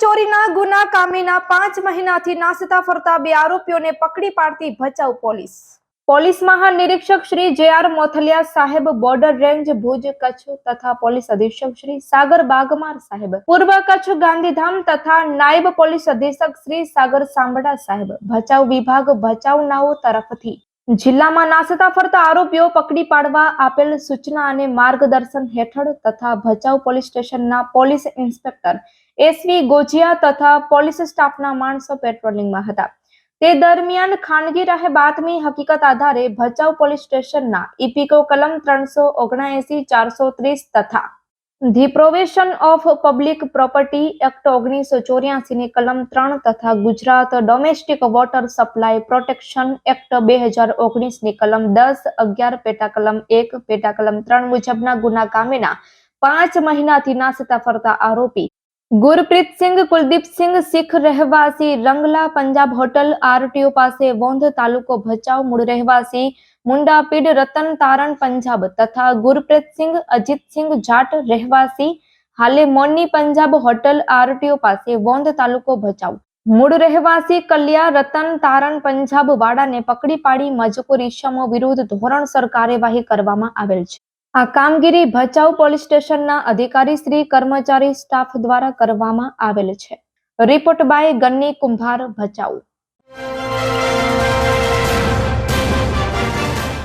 ચોરીના ગુના કામીના પાંચ મહિનાથી નાસતા ફરતા બે આરોપીઓને પકડી પાડતી ભચાઉ પોલીસ. પોલીસ મહાનિરીક્ષક શ્રી જે આર મોથલિયા સાહેબ બોર્ડર રેન્જ ભુજ કચ્છ તથા પોલીસ અધિક્ષક શ્રી સાગર બાગમાર સાહેબ. પૂર્વ કચ્છ ગાંધીધામ તથા નાયબ પોલીસ અધિક્ષક શ્રી સાગર સાંભળા સાહેબ. ભચાઉ વિભાગ ભચાઉ નાઓ તરફથી. જિલ્લામાં નાસતા ફરતા આરોપીઓ પકડી પાડવા આપેલ સૂચના અને માર્ગદર્શન હેઠળ તથા ભચાઉ પોલીસ સ્ટેશનના police inspector S V Gojiya તથા પોલીસ સ્ટાફના માણસો પેટ્રોલિંગમાં હતા. તે દરમિયાન ખાનગી રહે બાતમી હકીકત આધારે ભચાઉ પોલીસ સ્ટેશનના ઇપીકો કલમ ત્રણસો ઓગણએસી ચારસો ત્રીસ તથા the prevention of public property act ઓગણીસો ચોર્યાસીની કલમ ત્રણ તથા Gujarat domestic water supply protection act બે હજાર ઓગણીસની કલમ દસ, અગિયાર પેટા કલમ એક, પેટા કલમ ત્રણ મુજબના ગુના કામેના પાંચ મહિનાથી નાસતા ફરતા આરોપી ગુરપ્રીતસિંહ કુલદીપસિંહ શીખ રહેવાસી રંગલા પંજાબ હોટલ, આરટીઓ પાસે વોંધ તાલુકો ભચાઉ મૂળ રહેવાસી મુંડાપીડ, રતન તારણ, પંજાબ તથા ગુરપ્રીતસિંહ અજીતસિંહ જાટ, રહેવાસી, હાલે મોની પંજાબ હોટલ આરટીઓ પાસે વોંધ તાલુકો ભચાઉ. મૂળ રહેવાસી કલ્યા, રતન તારણ, પંજાબ વાડાને પકડી પાડી મજકૂર ઇસમો વિરુદ્ધ ધોરણસર કાર્યવાહી કરવામાં આવેલ છે. આ કામગીરી ભચાઉ પોલીસ સ્ટેશનના અધિકારી શ્રી, કર્મચારી, સ્ટાફ દ્વારા કરવામાં આવેલ છે. રિપોર્ટ બાય ગન્ની કુંભાર ભચાઉ.